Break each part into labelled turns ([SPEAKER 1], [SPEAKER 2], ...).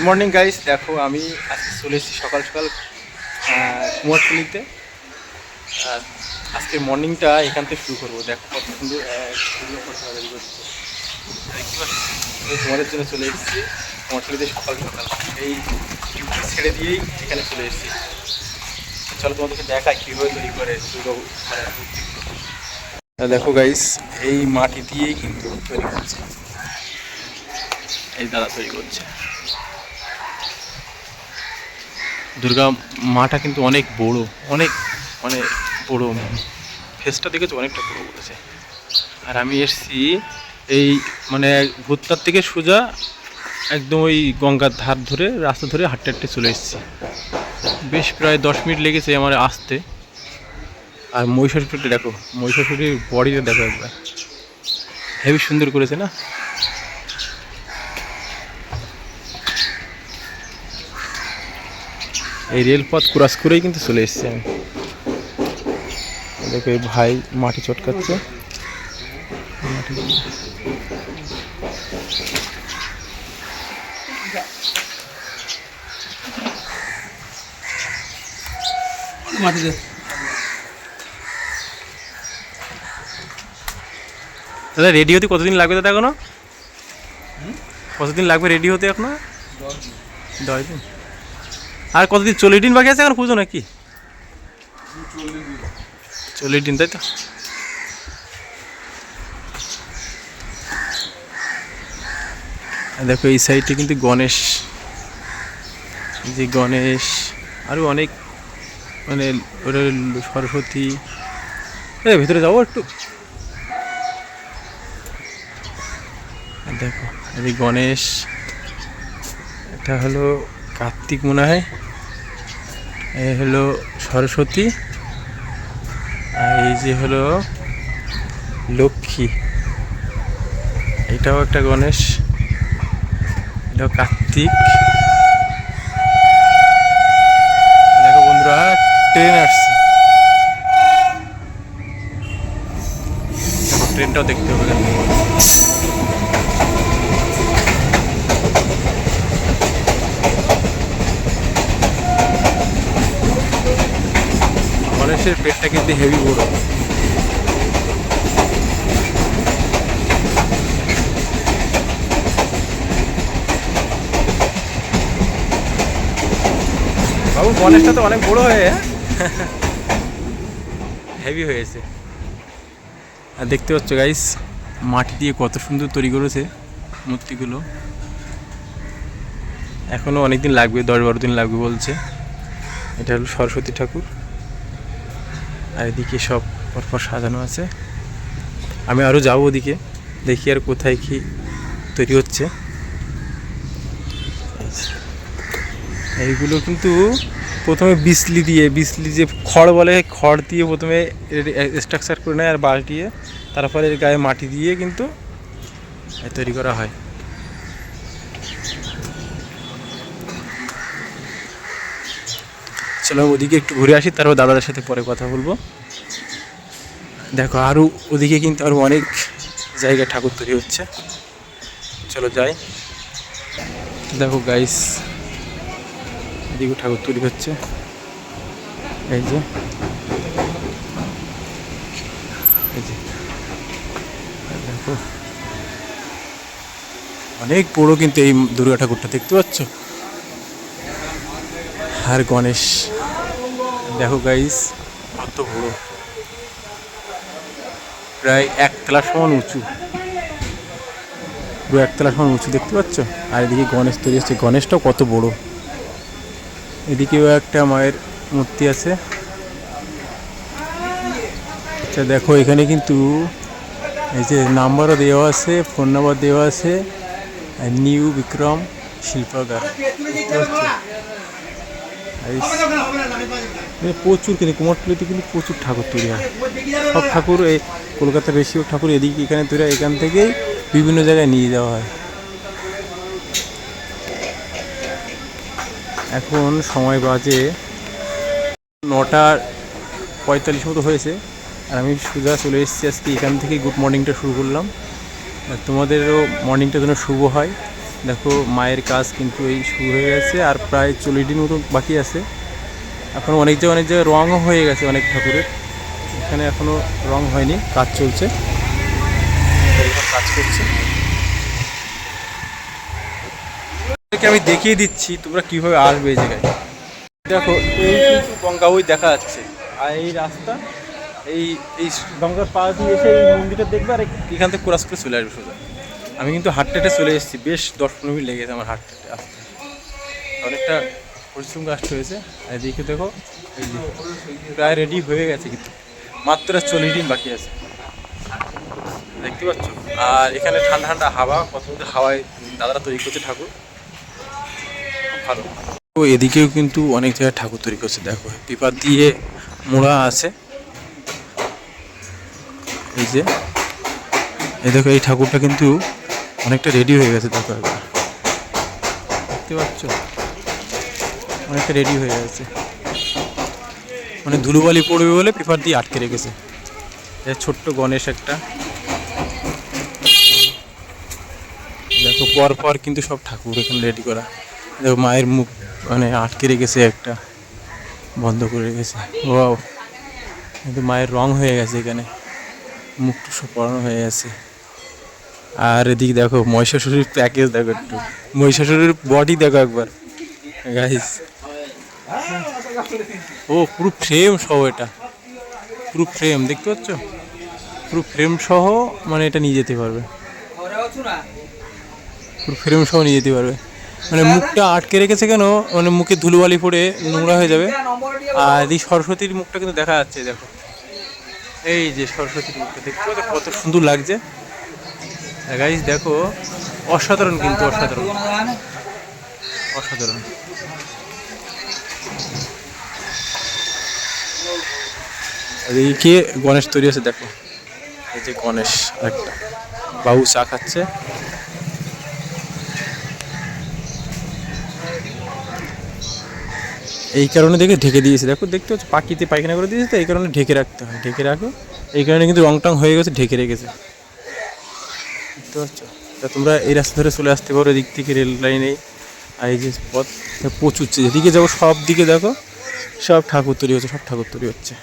[SPEAKER 1] Good morning guys দেখো, আমি আজকে চলে এসেছি সকাল সকাল কুমারটুলিতে আজকে মর্নিংটা এখান থেকে শুরু করব। দেখো কত সুন্দর তোমাদের জন্য চলে এসেছি। কুমারটুলিতে সকাল সকাল। এই ডিউটি ছেড়ে দিয়েই এখানে চলে এসেছি। চলো তোমাদেরকে দেখাই কীভাবে তৈরি করে দুর্গা মানে দেখো গাইস এই মাটি দিয়েই কিন্তু তৈরি করছে এই দাদা তৈরি করছে। দুর্গা মাটা কিন্তু অনেক বড়, অনেক মানে বড়। ফেসটা দেখেছ? অনেকটা বড় করেছে আর আমি এসছি এই মানে ভুত্তার থেকে সোজা একদম ওই গঙ্গার ধার ধরে, রাস্তা ধরে হাঁটতে হাঁটতে চলে এসেছি। বেশ প্রায় দশ মিনিট লেগেছে আমার আসতে। আর মহিষাসুরটা দেখো মহিষাসুরের বডিটা দেখো একবার। হেভি সুন্দর করেছে না? এই রেলপথ ক্রস করেই কিন্তু চলে এসেছি আমি। দেখো এই ভাই মাটি চটকাচ্ছে। মাটি দাদা রেডি হতে কতদিন লাগবে দাদা এখনও? কতদিন লাগবে রেডি হতে এখনও দশ দিন। আর কতদিন চল্লিশ দিন বাকি আছে এখন পুজো নাকি? চল্লিশ দিন, তাই তো? দেখো, এই সাইডে কিন্তু গণেশ। যে গণেশ আরও অনেক মানে সরস্বতী। ভিতরে যাব একটু। দেখো, এই গণেশ, এটা হলো কার্তিক মনে হয়। এ হলো সরস্বতী। আর এই যে হলো লক্ষ্মী। এটাও একটা গণেশ। এটাও কার্তিক দেখো বন্ধুরা ট্রেন আসছে দেখো ট্রেনটাও দেখতে হবে কিন্তু। গণেশের পেটটা কিন্তু হেভি বড় বাবু গণেশটা তো অনেক বড় হয়ে হেভি হয়েছে আর দেখতে পাচ্ছ গাইস মাটি দিয়ে কত সুন্দর তৈরি করেছে মূর্তিগুলো। এখনও অনেক দিন লাগবে দশ বারো দিন লাগবে বলছে। এটা হলো সরস্বতী ঠাকুর। আর এদিকে সব পরপর সাজানো আছে। আমি আরও যাব ওদিকে, দেখি আর কোথায় কি তৈরি হচ্ছে। এইগুলো কিন্তু প্রথমে বিসলি দিয়ে, বিসলি যে খড় বলে খড় দিয়ে প্রথমে স্ট্রাকচার করে নেয় আর বাঁশ দিয়ে তারপরে এর গায়ে মাটি দিয়ে কিন্তু তৈরি করা হয়। চলো ওদিকে একটু ঘুরে আসি, তারপর দাদাদের সাথে পরে কথা বলব। দেখো আরও ওদিকে কিন্তু আরও অনেক জায়গায় ঠাকুর তৈরি হচ্ছে। চলো যাই। দেখো গাইস এদিকে ঠাকুর তৈরি হচ্ছে। এই যে দেখো। অনেক বড় কিন্তু এই দুর্গা ঠাকুরটা, দেখতে পাচ্ছ? আর গণেশ। গাইস কত বড়। প্রায় একতলা সমান উঁচু। পুরো একতলা সমান উঁচু, দেখতে পাচ্ছ? আর এদিকে গণেশ তৈরি হচ্ছে। গণেশটাও কত বড়। এদিকেও একটা মায়ের মূর্তি আছে। আচ্ছা দেখো, এখানে কিন্তু এই যে নাম্বারও দেওয়া আছে, ফোন নাম্বার দেওয়া আছে। নিউ বিক্রম শিল্পাগার। প্রচুর কিন্তু কুমারটুলিতে কিন্তু প্রচুর ঠাকুর তৈরি হয়। সব ঠাকুর এই কলকাতার বেশিরভাগ ঠাকুর এদিকে এখানে তৈরি হয় এখান থেকেই বিভিন্ন জায়গায় নিয়ে যাওয়া হয়। এখন সময় বাজে নটা পঁয়তাল্লিশ মতো হয়েছে আর আমি সোজা চলে এসেছি আজকে এখান থেকে গুড মর্নিংটা শুরু করলাম। আর তোমাদেরও মর্নিংটা যেন শুভ হয়। দেখো মায়ের কাজ কিন্তু এই শুরু হয়ে গেছে আর প্রায় চল্লিশ দিন মতো বাকি আছে। এখন অনেক জায়গায় অনেক জায়গায় রঙও হয়ে গেছে অনেক ঠাকুরের। এখানে এখনও রং হয়নি, কাজ চলছে। কাজ করছে। আমি দেখিয়ে দিচ্ছি তোমরা কীভাবে আসবে এই জায়গায়। দেখো, এই কিন্তু গঙ্গা ওই দেখা যাচ্ছে। আর এই রাস্তা, এই এই গঙ্গার পাশ দিয়ে এসে এই মন্দিরটা দেখবে আর এখান থেকে ক্রস করে চলে আসবে সোজা। আমি কিন্তু হাটটাটে চলে এসেছি। বেশ দশ পনেরো মিনিট লেগেছে আমার হাটটাটে আসতে অনেকটা পরিশ্রম কাজ হয়েছে এদিকে দেখো প্রায় রেডি হয়ে গেছে কিন্তু। মাত্র চল্লিশ দিন বাকি আছে। দেখতে পাচ্ছ? আর এখানে ঠান্ডা ঠান্ডা হাওয়া মধ্যে হাওয়ায় দাদারা তৈরি করছে ঠাকুর। ভালো। তো এদিকেও কিন্তু অনেক জায়গায় ঠাকুর তৈরি করছে। দেখো, পেপার দিয়ে মোড়া আছে। এই যে, এই দেখো, এই ঠাকুরটা কিন্তু অনেকটা রেডি হয়ে গেছে দেখো একবার দেখতে পাচ্ছ? অনেকটা রেডি হয়ে গেছে। মানে ধুলোবালি পড়বে বলে পেপার দিয়ে আটকে রেখেছে। ছোট্ট গণেশ একটা। দেখো পর পর কিন্তু সব ঠাকুর এখানে রেডি করা। দেখো মায়ের মুখ মানে আটকে রেখেছে একটা বন্ধ করে রেখেছে। ও কিন্তু মায়ের রং হয়ে গেছে এখানে। মুখটা সব পড়ানো হয়ে গেছে। আর এদিকে দেখো মহিষাসুরের প্যাকেজ দেখো একটু। মহিষাসুরের বডি দেখো একবার। গাইস ও, পুরো ফ্রেম সহ এটা। পুরো ফ্রেম দেখতে পাচ্ছ? পুরো ফ্রেম সহ মানে এটা নিয়ে যেতে পারবে। পুরো ফ্রেম সহ নিয়ে যেতে পারবে। মানে মুখটা আটকে রেখেছে কেন? মানে মুখে ধুলোবালি পড়ে নোংরা হয়ে যাবে। আর এই সরস্বতীর মুখটা কিন্তু দেখা যাচ্ছে, দেখো। এই যে সরস্বতীর মুখটা, দেখতে পাচ্ছ কত সুন্দর লাগছে? গাইজ দেখো, অসাধারণ কিন্তু অসাধারণ। অসাধারণ। আর এইদিকে গণেশ তৈরি আছে দেখো। এই যে গণেশ একটা। বাবু চা খাচ্ছে। এই কারণে দেখে ঢেকে দিয়েছে। দেখো, দেখতে হচ্ছে, পাখিতে পায়খানা করে দিয়েছে, তো এই কারণে ঢেকে রাখতে হয়। ঢেকে রাখো। এই কারণে কিন্তু রং টং হয়ে গেছে, ঢেকে রেখেছে। দেখতে পাচ্ছ? তা তোমরা এই রাস্তা ধরে চলে আসতে পারো, এদিক থেকে রেল লাইনে। আর এই যে পথ প্রচুর যেদিকে যাব সব দিকে দেখো, সব ঠাকুর তৈরি হচ্ছে, সব ঠাকুর তৈরি হচ্ছে।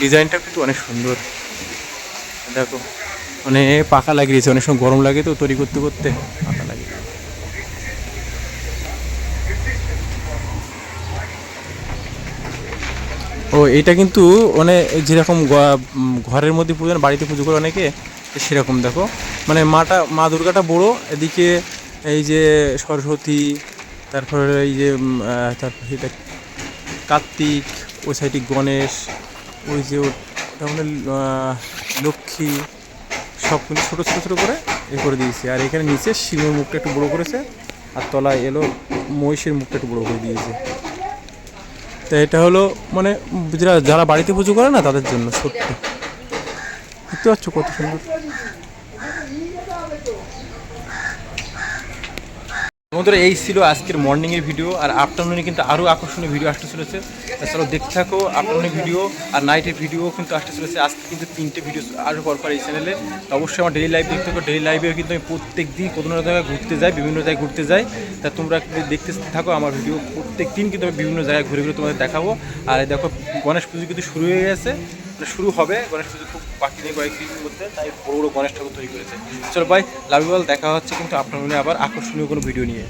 [SPEAKER 1] ডিজাইনটা কিন্তু অনেক সুন্দর। দেখো মানে পাকা লাগিয়েছে, অনেক সময় গরম লাগে তো তৈরি করতে করতে পাকা লাগে ও এটা কিন্তু মানে যেরকম ঘরের মধ্যে পুজো বাড়িতে পুজো করে অনেকে সেরকম দেখো। মানে মাটা, মা দুর্গাটা বড়ো, এদিকে এই যে সরস্বতী, তারপরে এই যে তারপরে এটা কার্তিক, ওই সাইডে গণেশ, ওই যে ওটা মানে লক্ষ্মী, সব কিন্তু ছোটো ছোটো ছোটো করে এ করে দিয়েছে। আর এখানে নিচে শিবের মুখটা একটু বড়ো করেছে, আর তলায় এলো মহিষের মুখটা একটু বড়ো করে দিয়েছে। তো এটা হলো মানে যারা বাড়িতে পুজো করে না তাদের জন্য, সত্যি। দেখতে পাচ্ছ কত সুন্দর। বন্ধুরা, এই ছিল আজকের মর্নিংয়ের ভিডিও আর আফটারনুনে কিন্তু আরও আকর্ষণীয় ভিডিও আসতে চলেছে। তা চলো দেখতে থাকো আফটারনুনের ভিডিও আর নাইটের ভিডিও কিন্তু আসতে চলেছে। আজকে কিন্তু তিনটে ভিডিও আরও পর পর এই চ্যানেলে অবশ্যই আমার ডেলি লাইভ দেখতে থাকো। ডেলি লাইভেও কিন্তু আমি প্রত্যেক দিন কোনো না জায়গায় ঘুরতে যাই, বিভিন্ন জায়গায় ঘুরতে যাই। তা তোমরা দেখতে থাকো আমার ভিডিও প্রত্যেক দিন কিন্তু আমি বিভিন্ন জায়গায় ঘুরে ঘুরে তোমাদের দেখাবো। আর দেখো, গণেশ পুজো কিন্তু শুরু হয়ে গেছে। শুরু হবে, গণেশ পুজো খুব বাকি নেই কয়েকদিনের মধ্যে, তাই বড় বড় গণেশ ঠাকুর তৈরি করেছে। চলো ভাই লাভ দেখা হচ্ছে কিন্তু আপনার মনে আবার আকর্ষণীয় কোনো ভিডিও নিয়ে।